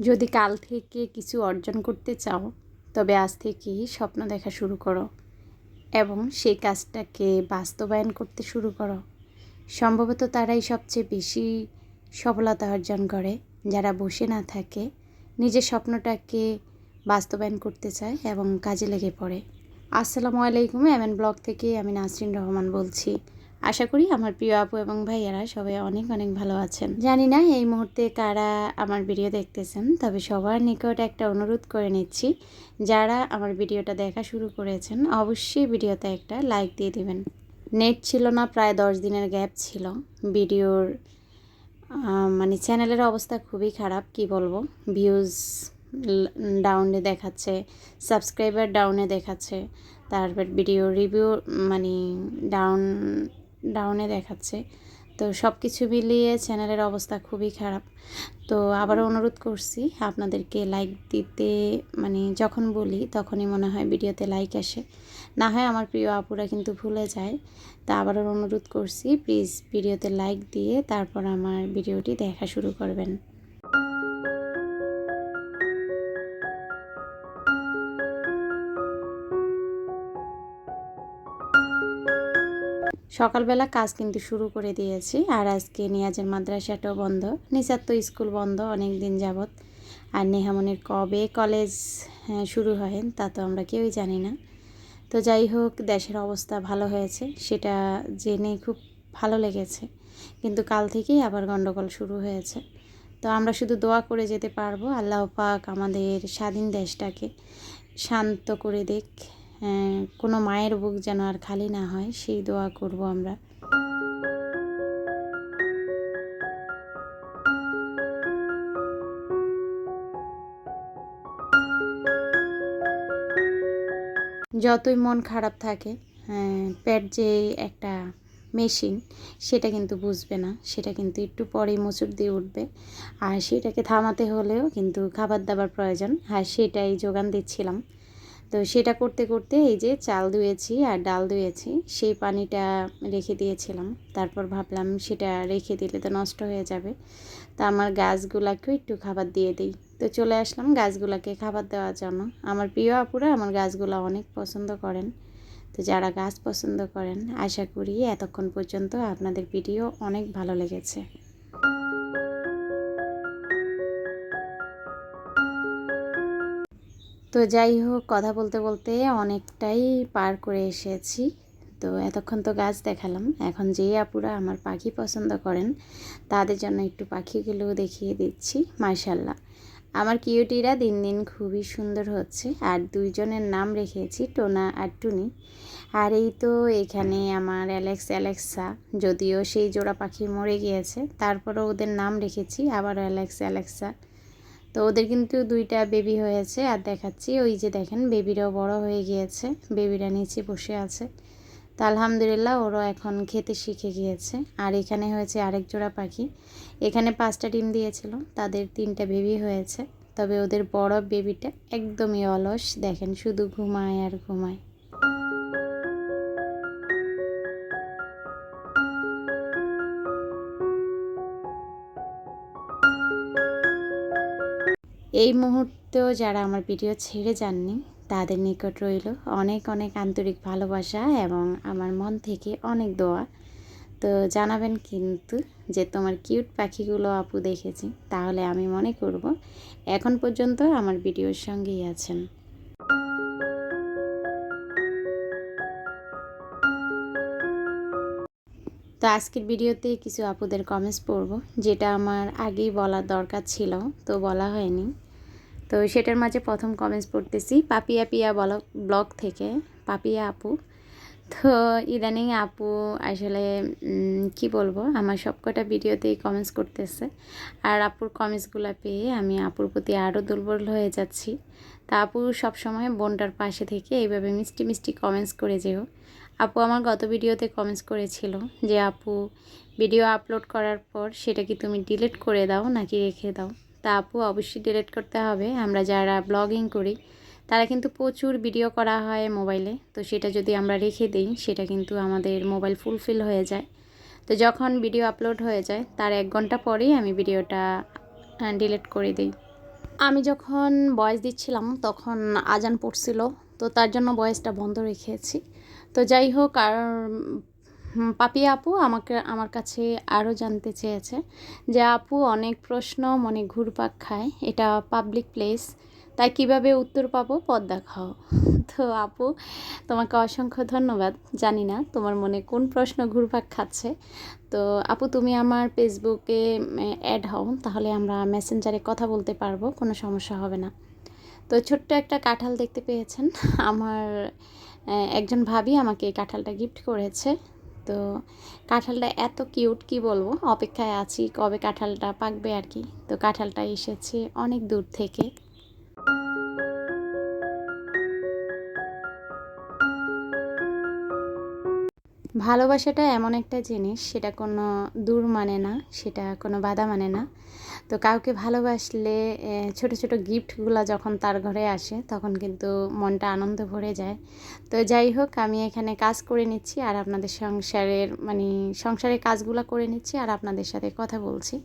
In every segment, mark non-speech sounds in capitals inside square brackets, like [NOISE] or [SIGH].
যদি কাল থেকে কিছু অর্জন করতে চাও, তবে আজ থেকেই স্বপ্ন দেখা শুরু করো এবং সেই কাজটাকে বাস্তবায়ন করতে শুরু করো। সম্ভবত তারাই সবচেয়ে বেশি সফলতা অর্জন করে। যারা বসে না থাকে, নিজের স্বপ্নটাকে বাস্তবায়ন করতে চায় এবং কাজে লেগে পড়ে। আসসালামু আলাইকুম, এমএন ব্লগ থেকে আমি নাসরিন রহমান বলছি। আশা করি আমার প্রিয় আপু এবং ভাইয়ারা সবাই অনেক অনেক ভালো আছেন। জানি না এই মুহূর্তে কারা আমার ভিডিও দেখতেছেন, তবে সবার নিকট একটা অনুরোধ করে নিচ্ছি, যারা আমার ভিডিওটা দেখা শুরু করেছেন, অবশ্যই ভিডিওতে একটা লাইক দিয়ে দিবেন। নেট ছিল না, প্রায় দশ দিনের গ্যাপ ছিল। ভিডিওর মানে চ্যানেলের অবস্থা খুবই খারাপ, কি বলব? ভিউজ ডাউনে দেখাচ্ছে, সাবস্ক্রাইবার ডাউনে দেখাচ্ছে, তারপর ভিডিও রিভিউ মানে ডাউন ডাউনে দেখাচ্ছে। তো সব কিছু মিলিয়ে চ্যানেলের অবস্থা খুবই খারাপ। তো আবারও অনুরোধ করছি আপনাদেরকে লাইক দিতে মানে যখন বলি তখনই মনে হয় ভিডিওতে লাইক আসে। না হয় আমার প্রিয় আপুরা কিন্তু ভুলে যায়। তা আবারও অনুরোধ করছি প্লিজ ভিডিওতে লাইক দিয়ে তারপর আমার ভিডিওটি দেখা শুরু করবেন। সকালবেলা কাজ কিন্তু শুরু করে দিয়েছি আর আজকে নিয়াজের মাদ্রাসাটাও বন্ধ। নিসার তো স্কুল বন্ধ অনেক দিন যাবৎ। আর নেহামনির কবে কলেজ হ্যাঁ, শুরু হয় তা তো আমরা কেউই জানি না। তো যাই হোক দেশের অবস্থা ভালো হয়েছে সেটা জেনে খুব ভালো লেগেছে। কিন্তু কাল থেকেই আবার গণ্ডগোল শুরু হয়েছে। তো আমরা শুধু দোয়া করে যেতে পারব আল্লাহ পাক আমাদের স্বাধীন দেশটাকে শান্ত করে দেখ। আহ, কোনো মায়ের বুক যেন আর খালি না হয়, সেই দোয়া করব আমরা। যতই মন খারাপ থাকে পেট যে একটা মেশিন, সেটা কিন্তু বুঝবে না। সেটা কিন্তু একটু পরেই মোচড় দিয়ে উঠবে। আর সেটাকে থামাতে হলেও কিন্তু খাবার দাবার প্রয়োজন। আর সেটাই যোগান দিচ্ছিলাম। তো সেটা করতে করতে এই যে চাল ধুয়েছি আর ডাল ধুয়েছি, সেই পানিটা রেখে দিয়েছিলাম। তারপর ভাবলাম সেটা রেখে দিলে তো নষ্ট হয়ে যাবে। তা আমার গাছগুলাকেও একটু খাবার দিয়ে দিই। তো চলে আসলাম গাছগুলাকে খাবার দেওয়ার জন্য। আমার প্রিয় আপুরা আমার গাছগুলো অনেক পছন্দ করেন। তো যারা গাছ পছন্দ করেন, আশা করি এতক্ষণ পর্যন্ত আপনাদের ভিডিও অনেক ভালো লেগেছে। তো যাই হোক, কথা বলতে বলতে অনেকটাই পার করে এসেছি। তো এতক্ষণ তো গাছ দেখালাম। এখন যেই আপুরা আমার পাখি পছন্দ করেন, তাদের জন্য একটু পাখিগুলোও দেখিয়ে দিচ্ছি মার্শাল্লাহ আমার কিউটিরা দিন দিন খুবই সুন্দর হচ্ছে, আর দুইজনের নাম রেখেছি, টোনা আর টুনি। আর এই তো এখানে আমার অ্যালেক্স অ্যালেক্সা, যদিও সেই জোড়া পাখি মরে গিয়েছে, তারপরও ওদের নাম রেখেছি, আবারও অ্যালেক্স অ্যালেক্সা। তো ওদের কিন্তু দুইটা বেবি হয়েছে আর দেখাচ্ছি। ওই যে দেখেন বেবিরাও বড় হয়ে গিয়েছে বেবিরা নিচে বসে আছে। তা আলহামদুলিল্লাহ ওরাও এখন খেতে শিখে গিয়েছে। আর এখানে হয়েছে আরেক জোড়া পাখি। এখানে পাঁচটা ডিম দিয়েছিল, তাদের তিনটা বেবি হয়েছে। তবে ওদের বড় বেবিটা একদমই অলস, দেখেন শুধু ঘুমায় আর ঘুমায়। এই মুহূর্তেও যারা আমার ভিডিও ছেড়ে যাননি, তাদের নিকট রইল অনেক অনেক আন্তরিক ভালোবাসা এবং আমার মন থেকে অনেক দোয়া। তো জানাবেন কিন্তু যে তোমার কিউট পাখিগুলো আপু দেখেছি, তাহলে আমি মনে করব এখন পর্যন্ত আমার ভিডিওর সঙ্গেই আছেন। তো আজকের ভিডিওতে কিছু আপুদের কমেন্টস পড়ব, যেটা আমার আগেই বলার দরকার ছিল, তো বলা হয়নি। তো সেটার মাঝে প্রথম কমেন্টস পড়তেছি, পাপিয়া পিয়া ব্লগ থেকে, পাপিয়া আপু। তো ইদানিং আপু আসলে কি বলব, আমার সবকটা ভিডিওতেই কমেন্টস করতেছে। আর আপুর কমেন্টসগুলো পেয়ে আমি আপুর প্রতি আরও দুর্বল হয়ে যাচ্ছি। তা আপু সবসময় বোনটার পাশে থেকে এইভাবে মিষ্টি মিষ্টি কমেন্টস করে যেও। আপু আমার গত ভিডিওতে কমেন্টস করেছিল যে, আপু ভিডিও আপলোড করার পর সেটা কি তুমি ডিলিট করে দাও নাকি রেখে দাও? তা আপু অবশ্যই ডিলিট করতে হবে। আমরা যারা ব্লগিং করি, তারা কিন্তু প্রচুর ভিডিও করা হয় মোবাইলে তো সেটা যদি আমরা রেখে দিই, সেটা কিন্তু আমাদের মোবাইল ফুলফিল হয়ে যায়। তো যখন ভিডিও আপলোড হয়ে যায়, তার এক ঘণ্টা পরেই আমি ভিডিওটা ডিলিট করে দিই। আমি যখন বয়স দিচ্ছিলাম, তখন আজান পড়ছিল। তো তার জন্য বয়সটা বন্ধ রেখেছি। তো যাই হোক, আর পাপি আপু আমাকে, আমার কাছে আরও জানতে চেয়েছে যে আপু অনেক প্রশ্ন মনে ঘুরপাক খায়। এটা পাবলিক প্লেস তাই কীভাবে উত্তর পাবো? পথ দেখাও। তো আপু, তোমাকে অসংখ্য ধন্যবাদ। জানি না তোমার মনে কোন প্রশ্ন ঘুরপাক খাচ্ছে। তো আপু, তুমি আমার ফেসবুকে অ্যাড হও, তাহলে আমরা মেসেঞ্জারে কথা বলতে পারব, কোনো সমস্যা হবে না। তো ছোট্ট একটা কাঁঠাল দেখতে পেয়েছেন। আমার একজন ভাবি আমাকে এই কাঁঠালটা গিফট করেছে। তো কাঁঠালটা এত কিউট কি বলব? অপেক্ষায় আছি কবে কাঁঠালটা পাকবে আর কি। তো কাঁঠালটা এসেছে অনেক দূর থেকে। ভালোবাসাটা এমন একটা জিনিস, সেটা কোনো দূর মানে না, সেটা কোনো বাধা মানে না। তো কাউকে ভালোবাসলে ছোট ছোট গিফটগুলো যখন তার ঘরে আসে, তখন কিন্তু মনটা আনন্দ ভরে যায়। তো যাই হোক, আমি এখানে কাজ করে নিচ্ছি আর আপনাদের সংসারের মানে সংসারের কাজগুলো করে নিচ্ছি আর আপনাদের সাথে কথা বলছি।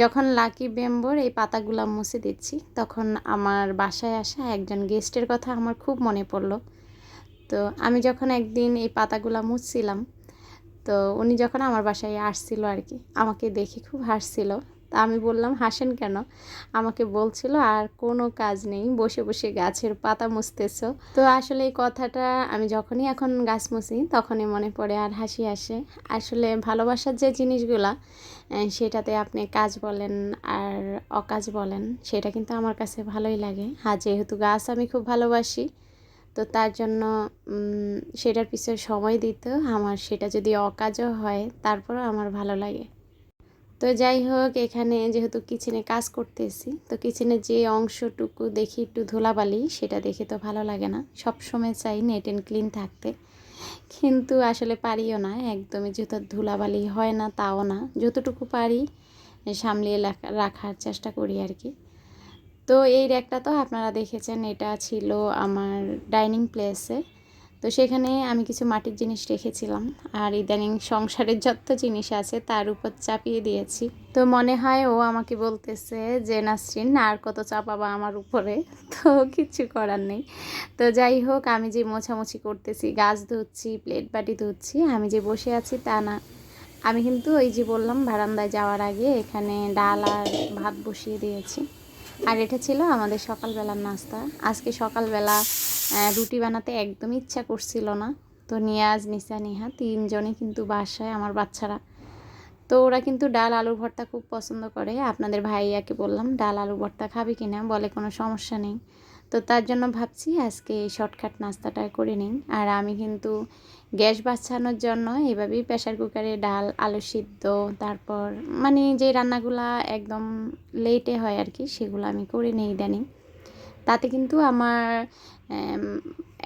যখন লাকি বেম্বর এই পাতাগুলো মুছে দিচ্ছি, তখন আমার বাসায় আসা একজন গেস্টের কথা আমার খুব মনে পড়ল। তো আমি যখন একদিন এই পাতাগুলো মুছছিলাম, তো উনি যখন আমার বাসায় আসছিল আর কি, আমাকে দেখে খুব হাসছিল। তা আমি বললাম, হাসেন কেন? আমাকে বলছিল, আর কোনো কাজ নেই, বসে বসে গাছের পাতা মুছতেছো। তো আসলে এই কথাটা আমি যখনই এখন গাছ মুছি, তখনই মনে পড়ে আর হাসি আসে। আসলে ভালোবাসার যে জিনিসগুলা সেটাতে আপনি কাজ বলেন আর অকাজ বলেন, সেটা কিন্তু আমার কাছে ভালোই লাগে। আর যেহেতু গাছ আমি খুব ভালোবাসি, তো তার জন্য সেটার পিছনে সময় দিতে, আমার সেটা যদি অকাজও হয়, তারপরেও আমার ভালো লাগে। তো যাই হোক, এখানে যেহেতু কিচেনে কাজ করতেছি, তো কিচেনের যে অংশটুকু দেখি একটু ধুলাবালি, সেটা দেখে তো ভালো লাগে না। সব সময় চাই নেট অ্যান্ড ক্লিন থাকতে। কিন্তু আসলে পারিও না, একদমই যেহেতু ধুলাবালি হয় না, তাও না। যতটুকু পারি সামলিয়ে রাখা- রাখার চেষ্টা করি আর কি। তো এই র্যাকটা তো আপনারা দেখেছেন, এটা ছিল আমার ডাইনিং প্লেসে তো সেখানে আমি কিছু মাটির জিনিস রেখেছিলাম আর ইদানিং সংসারের যত জিনিস আছে তার উপর চাপিয়ে দিয়েছি। তো মনে হয় ও আমাকে বলতেছে যে, নাসরিন, আর কত চাপাবা আমার উপরে? [LAUGHS] তো কিছু করার নেই। তো যাই হোক, আমি যে মোছামুছি করতেছি, গাছ ধুচ্ছি, প্লেট বাটি ধুচ্ছি, আমি যে বসে আছি তা না। আমি কিন্তু ওই যে বললাম, বারান্দায় যাওয়ার আগে এখানে ডাল আর ভাত বসিয়ে দিয়েছি। আর এটা ছিল আমাদের সকালবেলার নাস্তা। আজকে সকালবেলা রুটি বানাতে একদম ইচ্ছা করছিল না। তো নিয়াজ, নিসা, নিহা তিনজনই কিন্তু বাসায় আমার বাচ্চারা। তো ওরা কিন্তু ডাল আলুর ভর্তা খুব পছন্দ করে। আপনাদের ভাইয়াকে বললাম, ডাল আলু ভর্তা খাবে কিনা? বলে, কোনো সমস্যা নেই। তো তার জন্য ভাবছি আজকে এই শর্টকাট নাস্তাটা করে নিই। আর আমি কিন্তু গ্যাস বাঁচানোর জন্য এভাবেই প্রেশার কুকারে ডাল, আলু সিদ্ধ, তারপর মানে যে রান্নাগুলা একদম লেটে হয় আর কি, সেগুলো আমি করে নিই ইদানিং। তাতে কিন্তু আমার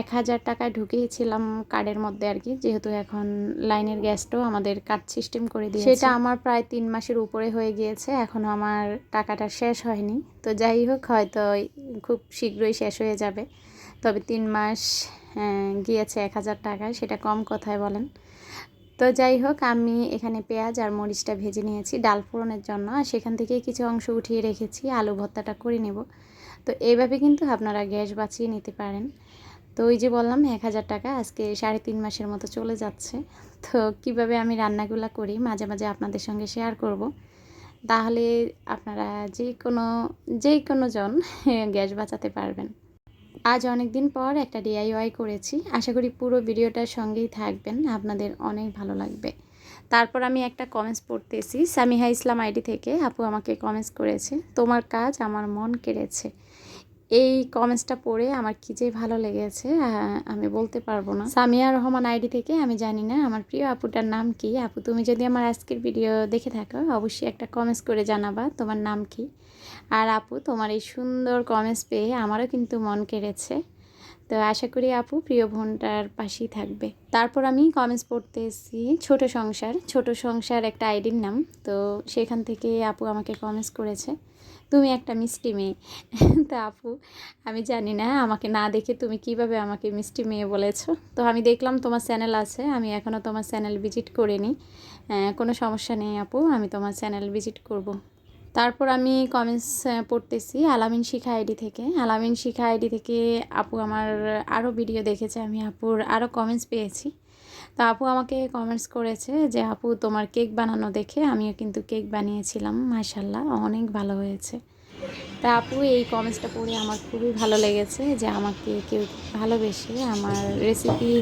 এক হাজার টাকা ঢুকিয়েছিলাম কার্ডের মধ্যে আর কি, যেহেতু এখন লাইনের গ্যাসটাও আমাদের কার্ড সিস্টেম করে দিয়েছে। সেটা আমার প্রায় তিন মাসের উপরে হয়ে গিয়েছে এখনও আমার টাকাটা শেষ হয়নি। তো যাই হোক, হয়তো খুব শীঘ্রই শেষ হয়ে যাবে। তবে তিন মাস গিয়েছে এক হাজার টাকায় সেটা কম কথায় বলেন। তো যাই হোক, আমি এখানে পেঁয়াজ আর মরিচটা ভেজে নিয়েছি, ডাল ফোড়নের জন্য, আর সেখান থেকে কিছু অংশ উঠিয়ে রেখেছি, আলু ভর্তাটা করে নেব। তো এইভাবে কিন্তু আপনারা গ্যাস বাঁচিয়ে নিতে পারেন। তো ওই যে বললাম, এক হাজার টাকা, আজকে সাড়ে তিন মাসের মতো চলে যাচ্ছে। তো কীভাবে আমি রান্নাগুলো করি, মাঝে মাঝে আপনাদের সঙ্গে শেয়ার করব। তাহলে আপনারা যে কোনো যে কোনো জন গ্যাস বাঁচাতে পারবেন। আজ অনেক দিন পর একটা ডিআইওয়াই করেছি। আশা করি পুরো ভিডিওটার সঙ্গেই থাকবেন, আপনাদের অনেক ভালো লাগবে। তারপর আমি একটা কমেন্টস পড়তেছি, সামিহা ইসলাম আইডি থেকে, আপু আমাকে কমেন্টস করেছে, তোমার কাজ আমার মন কেড়েছে। এই কমেন্টসটা পড়ে আমার কী যে ভালো লেগেছে আমি বলতে পারব না। সামিয়া রহমান আইডি থেকে, আমি জানি না, আমার প্রিয় আপুটার নাম কি? আপু, তুমি যদি আমার আজকের ভিডিও দেখে থাকো, অবশ্যই একটা কমেন্টস করে জানাবা, তোমার নাম কি? আর আপু, তোমার এই সুন্দর কমেন্টস পেয়ে আমারও কিন্তু মন কেড়েছে। তো আশা করি আপু প্রিয় বোনটার পাশেই থাকবে। তারপর আমি কমেন্টস পড়তে এসেছি ছোট সংসার। ছোট সংসার একটা আইডির নাম। তো সেখান থেকে আপু আমাকে কমেন্টস করেছে, তুমি একটা মিষ্টি মেয়ে। [LAUGHS] তা আপু, আমি জানি না, আমাকে না দেখে তুমি কীভাবে আমাকে মিষ্টি মেয়ে বলেছ? তো আমি দেখলাম তোমার চ্যানেল আছে, আমি এখনও তোমার চ্যানেল ভিজিট করিনি। কোনো সমস্যা নেই আপু, আমি তোমার চ্যানেল ভিজিট করব। তারপর আমি কমেন্টস পড়তেছি আলামিন শিখা আইডি থেকে। আলামিন শিখা আইডি থেকে আপু আমার আরও ভিডিও দেখেছে, আমি আপুর আরও কমেন্টস পেয়েছি। তো আপু আমাকে কমেন্টস করেছে যে, আপু, তোমার কেক বানানো দেখে আমিও কিন্তু কেক বানিয়েছিলাম মাশাল্লাহ অনেক ভালো হয়েছে। তা আপু, এই কমেন্টসটা পড়ে আমার খুবই ভালো লেগেছে যে, আমাকে কেউ ভালোবেসে আমার রেসিপি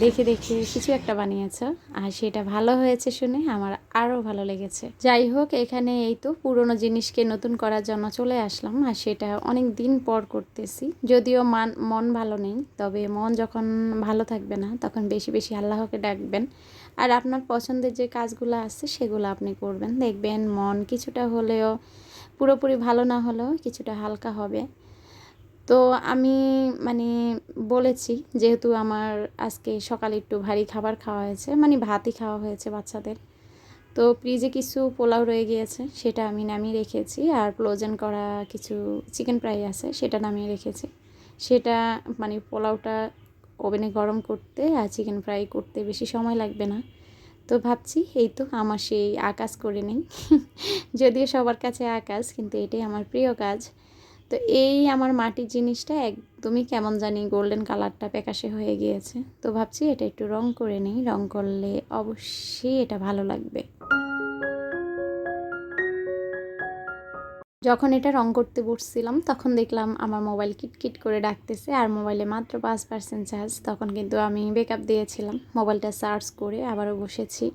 দেখে দেখে কিছু একটা বানিয়েছো। আর সেটা ভালো হয়েছে শুনে আমার আরও ভালো লেগেছে। যাই হোক, এখানে এই তো পুরনো জিনিসকে নতুন করার জন্য চলে আসলাম। আর সেটা অনেক দিন পর করতেছি। যদিও মান, মন ভালো নেই, তবে মন যখন ভালো থাকবে না, তখন বেশি বেশি আল্লাহকে ডাকবেন। আর আপনার পছন্দের যে কাজগুলো আছে, সেগুলো আপনি করবেন। দেখবেন মন কিছুটা হলেও পুরোপুরি ভালো না হলেও কিছুটা হালকা হবে। তো আমি মানে বলেছি যেহেতু আমার আজকে সকালে একটু ভারী খাবার খাওয়া হয়েছে মানে ভাতই খাওয়া হয়েছে বাচ্চাদের। তো ফ্রিজে কিছু পোলাও রয়ে গিয়েছে, সেটা আমি নামিয়ে রেখেছি। আর ফ্রোজেন করা কিছু চিকেন ফ্রাই আছে, সেটা নামিয়ে রেখেছি। সেটা মানে পোলাওটা ওভেনে গরম করতে আর চিকেন ফ্রাই করতে বেশি সময় লাগবে না। তো ভাবছি এই তো আমার সেই আকাশ করে নেই। [LAUGHS] যদিও সবার কাছে আকাশ, কিন্তু এটাই আমার প্রিয় কাজ। তো এই আমার মাটির জিনিসটা একদমই কেমন জানি গোল্ডেন কালারটা প্যাকাশে হয়ে গিয়েছে। তো ভাবছি এটা একটু রং করে নিই। রং করলে অবশ্যই এটা ভালো লাগবে। যখন এটা রং করতে বসছিলাম, তখন দেখলাম আমার মোবাইল কিটকিট করে ডাকতেছে আর মোবাইলে মাত্র পাঁচ পার্সেন্ট চার্জ তখন কিন্তু আমি বেকআপ দিয়েছিলাম। মোবাইলটা চার্জ করে আবারও বসেছি।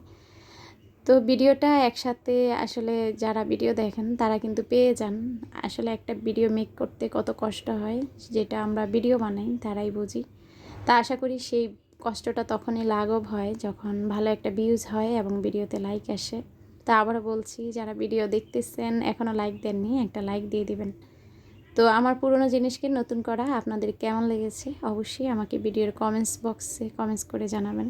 তো ভিডিওটা একসাথে আসলে যারা ভিডিও দেখেন, তারা কিন্তু পেয়ে যান। আসলে একটা ভিডিও মেক করতে কত কষ্ট হয়, যেটা আমরা ভিডিও বানাই, তারাই বুঝি। তা আশা করি সেই কষ্টটা তখনই লাঘব হয়, যখন ভালো একটা ভিউজ হয় এবং ভিডিওতে লাইক আসে। তা আবারও বলছি, যারা ভিডিও দেখতেছেন এখনও লাইক দেননি, একটা লাইক দিয়ে দিবেন। তো আমার পুরনো জিনিসকে নতুন করা আপনাদের কেমন লেগেছে? অবশ্যই আমাকে ভিডিওর কমেন্টস বক্সে কমেন্টস করে জানাবেন।